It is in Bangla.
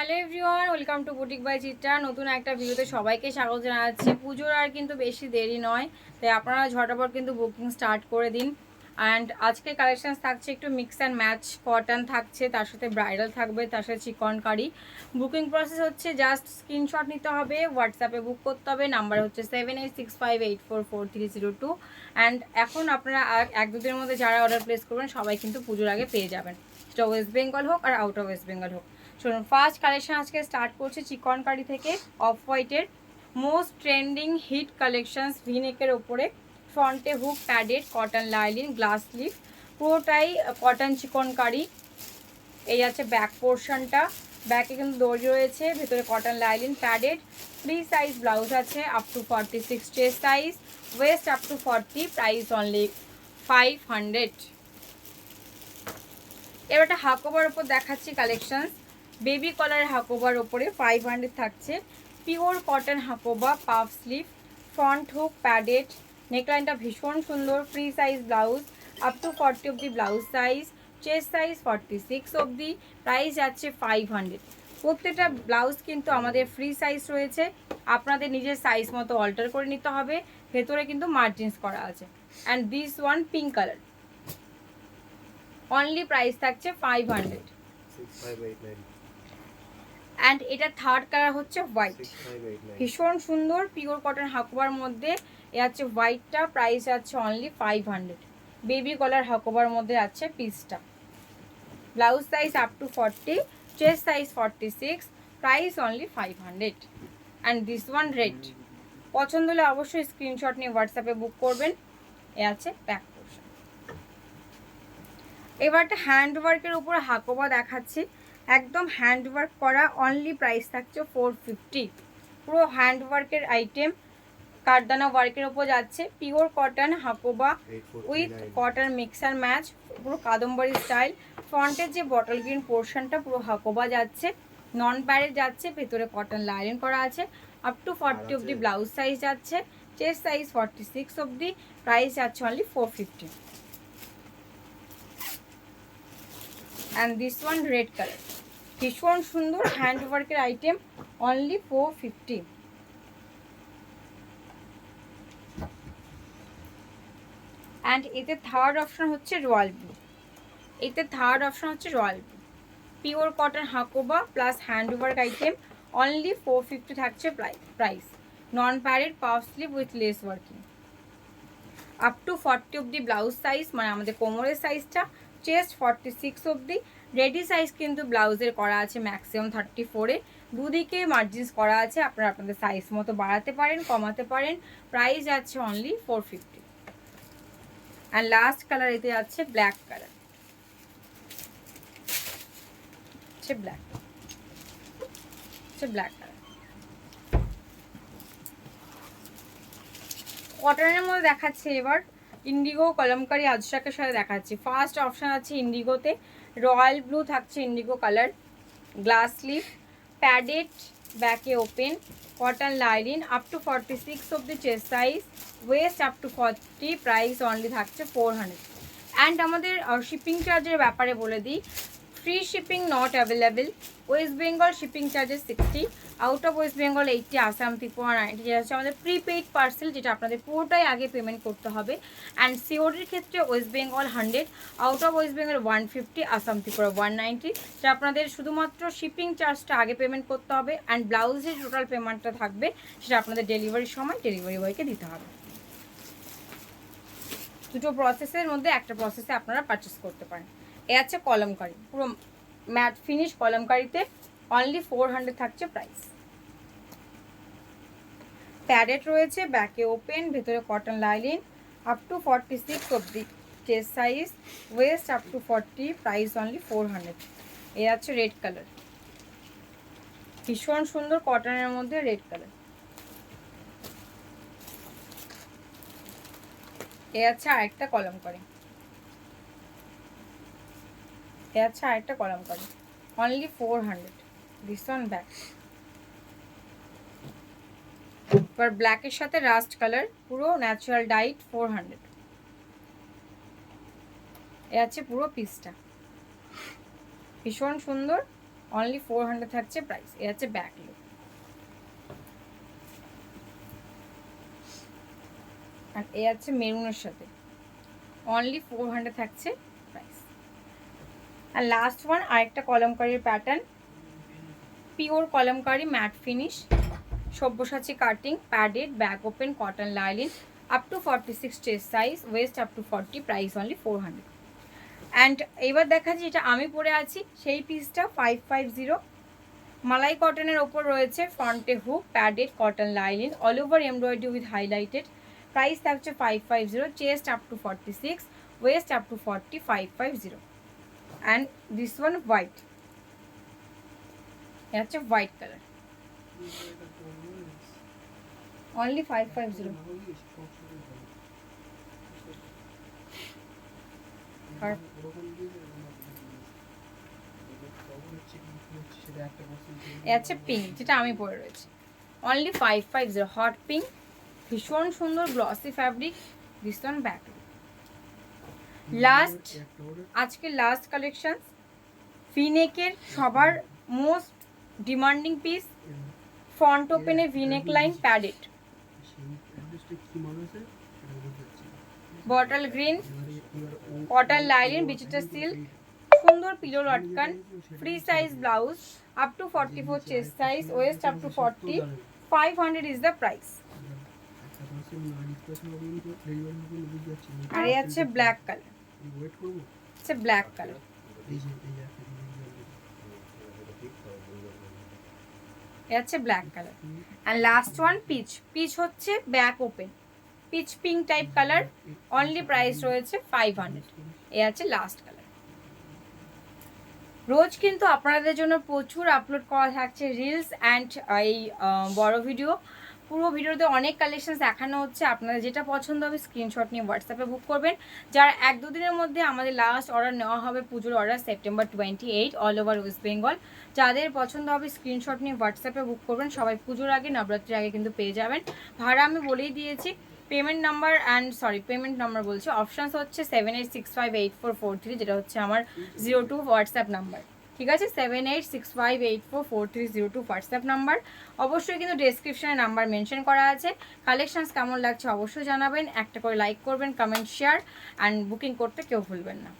Hello everyone, welcome to boutique by Chitra. নতুন একটা ভিডিওতে সবাইকে স্বাগত জানাচ্ছি। পুজোর আর কিন্তু বেশি দেরি নয়, তাই আপনারা ঝটাপট কিন্তু বুকিং স্টার্ট করে দিন। অ্যান্ড আজকে কালেকশানস থাকছে একটু মিক্স অ্যান্ড ম্যাচ কটন থাকছে, তার সাথে ব্রাইডাল থাকবে, তার সাথে চিকন কারি। বুকিং প্রসেস হচ্ছে জাস্ট স্ক্রিনশট নিতে হবে হোয়াটসঅ্যাপে বুক করতে হবে নাম্বার হচ্ছে seven eight six five eight four four three zero two and এখন আপনারা এক দুদিনের মধ্যে যারা অর্ডার প্লেস করবেন, সবাই কিন্তু পুজোর আগে পেয়ে যাবেন। সেটা ওয়েস্ট বেঙ্গল হোক আর আউট অফ ওয়েস্ট বেঙ্গল হোক। শুনুন ফার্স্ট কালেকশন আজকে স্টার্ট করছে চিকন কারি থেকে অফ হোয়াইটের মোস্ট ট্রেন্ডিং হিট কালেকশনস ভিনেকের ওপরে ফ্রন্টে hook padded cotton lining glass leaf পুরোটাই কটন চিকন কারি এই আছে ব্যাক পোর্শনটা ব্যাকে কিন্তু দড়ি রয়েছে, ভেতরে cotton lining padded free size blouse আছে up to forty six size waist up to forty price only five hundred এবার একটা হাকোবার ওপর দেখাচ্ছি কালেকশন বেবি কলার হাকোবার ওপরে ফাইভ হান্ড্রেড থাকছে। Pure cotton hakoba puff sleeve front hook padded নেকলাইনটা ভীষণ সুন্দর free size blouse up to forty অবধি blouse size chest size forty six অবধি প্রাইস যাচ্ছে ফাইভ হান্ড্রেড প্রত্যেকটা ব্লাউজ কিন্তু আমাদের ফ্রি সাইজ রয়েছে। আপনাদের নিজের সাইজ মতো অল্টার করে নিতে হবে। ভেতরে কিন্তু মার্জিনস করা আছে। And this one pink colour only price থাকছে ফাইভ হান্ড্রেড অ্যান্ড এটা থার্ড কালার হচ্ছে হোয়াইট. ভীষণ সুন্দর পিওর কটন হাকোবার মধ্যে এ আছে হোয়াইটটা প্রাইস আছে only five hundred baby collar হাকোবার মধ্যে আছে পিসটা blouse size up to forty chest size forty six price only five hundred and this one red পছন্দ হলে অবশ্যই স্ক্রিনশট নিয়ে হোয়াটসঅ্যাপে বুক করবেন। এ আছে প্যাক পোর্শন এবার একটা হ্যান্ড ওয়ার্কের উপর হাকোবা দেখাচ্ছি। একদম হ্যান্ড ওয়ার্ক করা অনলি প্রাইস থাকছে ফোর ফিফটি পুরো হ্যান্ড ওয়ার্কের আইটেম কারদানা ওয়ার্কের ওপর যাচ্ছে। Pure cotton hakoba with cotton mixer match পুরো কাদম্বরী স্টাইল ফ্রন্টের যে বটল গ্রিন পোর্শনটা পুরো হাকোবা যাচ্ছে। নন প্যারেড যাচ্ছে ভেতরে কটন লাইন করা আছে। আপ টু ফর্টি অবধি ব্লাউজ সাইজ যাচ্ছে। চেস্ট সাইজ ফর্টি সিক্স অবধি প্রাইস যাচ্ছে only four fifty and this one red colour ভীষণ সুন্দর হ্যান্ড ওয়ার্কের item only four fifty and এতে থার্ড অপশন হচ্ছে রয়্যাল ব্লু এতে থার্ড অপশন হচ্ছে royal blue pure cotton hakoba plus hand work item only four fifty থাকছে price non padded puff sleeve with lace working up to forty অবধি ব্লাউজ সাইজ মানে আমাদের কোমরের সাইজটা চেস্ট ফর্টি সিক্স অবধি। রেডি সাইজ কিন্তু ব্লাউজের করা আছে ম্যাক্সিমাম থার্টি ফোরে। দুদিকে মার্জিনস করা আছে, আপনারা আপনাদের সাইজ মতো বাড়াতে পারেন, কমাতে পারেন। প্রাইস আছে only four fifty and last colour এতে আছে black colour black black colour কটনের মধ্যে দেখাচ্ছে এবার। ইন্ডিগো কলমকারি আজরাকের সাথে দেখাচ্ছি। ফার্স্ট অপশন আছে ইন্ডিগোতে রয়্যাল ব্লু থাকছে indigo colour, glass sleeve padded ব্যাকে open, cotton lining up to forty six of the chest size waist up to forty price only থাকছে ফোর হান্ড্রেড অ্যান্ড আমাদের শিপিং চার্জের ব্যাপারে বলে দিই free shipping not available West Bengal shipping charges sixty out of West Bengal eighty Assam Tripura ninety যেটা হচ্ছে আমাদের প্রিপেইড পার্সেল যেটা আপনাদের পুরোটাই আগে পেমেন্ট করতে হবে। অ্যান্ড সিওডির ক্ষেত্রে West Bengal hundred out of West Bengal one fifty Assam Tripura one ninety যেটা আপনাদের শুধুমাত্র শিপিং চার্জটা আগে পেমেন্ট করতে হবে অ্যান্ড ব্লাউজের টোটাল পেমেন্টটা থাকবে, সেটা আপনাদের ডেলিভারির সময় ডেলিভারি বয়কে দিতে হবে। দুটো প্রসেসের মধ্যে একটা প্রসেসে আপনারা পারচেস করতে পারেন। এ আছে কলমকারি। পুরো ম্যাট ফিনিশ কলমকারিতে অনলি ফোর হান্ড্রেড থাকছে প্রাইস প্যাডেড রয়েছে ব্যাকে ওপেন ভেতরে cotton lining up to forty six অবধি। Chest size waist up to forty price only four hundred এ আছে রেড কালার ভীষণ সুন্দর কটনের মধ্যে রেড কালার এ আছে আরেকটা কলম করে আছে আরেকটা কলম করে। Only four hundred this on back এবার ব্ল্যাকের সাথে রাস্ট কালার পুরো ন্যাচারাল ডাইট ফোর হান্ড্রেড এ আছে পুরো পিসটা ভীষণ সুন্দর। অনলি ফোর হান্ড্রেড থাকছে প্রাইস এ হচ্ছে ব্যাক লুক আর এ আছে মেরুনের সাথে। অনলি ফোর হান্ড্রেড থাকছে আর লাস্ট ওয়ান আরেকটা কলমকারির pattern pure kalamkari matte finish Sabyasachi cutting padded back open cotton lining up to forty six chest size waist up to forty price only four hundred and এবার দেখা যাচ্ছে যেটা আমি পরে আছি, সেই পিসটা ফাইভ ফাইভ জিরো মালাই কটনের ওপর রয়েছে ফ্রন্টে hook padded cotton lining all over embroidery with highlighted price থাকছে five five zero chest up to forty six waist up to forty five five zero and this one white এটা হচ্ছে white colour only five five zero আছে পিঙ্ক যেটা আমি পরে রয়েছি। Only five five zero hot pink ভীষণ সুন্দর গ্লসি ফ্যাব্রিক ভীষণ ব্যাক লাস্ট আজকে লাস্ট কালেকশন ভিনেকের সবার মোস্ট ডিমান্ডিং পিস ফ্রন্ট ওপেনে V neck line padded bottle green cotton lining বিচিটা silk সুন্দর পিলো লটকান free size blouse up to forty four chest size waist up to forty five hundred is the price আর আছে ব্ল্যাক কালার ওয়েট করব? হচ্ছে ব্ল্যাক কালার এই যে এই যে হচ্ছে black colour and last one peach peach হচ্ছে back open peach pink type colour only price রয়েছে ফাইভ হান্ড্রেড এ আছে লাস্ট কালার রোজ কিন্তু আপনাদের জন্য প্রচুর আপলোড করা থাকছে রিলস অ্যান্ড এই বড় ভিডিও পুরো ভিডিওতে অনেক কালেকশন দেখানো হচ্ছে। আপনাদের যেটা পছন্দ হবে স্ক্রিনশট নিয়ে হোয়াটসঅ্যাপে বুক করবেন। যার এক দুদিনের মধ্যে আমাদের লাস্ট অর্ডার নেওয়া হবে পুজোর order September twenty eight all over West Bengal যাদের পছন্দ হবে স্ক্রিনশট নিয়ে হোয়াটসঅ্যাপে বুক করবেন। সবাই পুজোর আগে, নবরাত্রির আগে কিন্তু পেয়ে যাবেন। ভাড়া আমি বলেই দিয়েছি payment number and sorry payment number বলছি। অপশানস হচ্ছে seven eight six five eight four four three যেটা হচ্ছে আমার জিরো টু হোয়াটসঅ্যাপ নাম্বার ঠিক আছে? Seven eight six five eight four four three zero two WhatsApp number অবশ্যই কিন্তু ডেসক্রিপশনে নাম্বার মেনশন করা আছে। কালেকশানস কেমন লাগছে অবশ্যই জানাবেন। একটা করে লাইক করবেন কমেন্ট শেয়ার অ্যান্ড বুকিং করতে কেউ ভুলবেন না।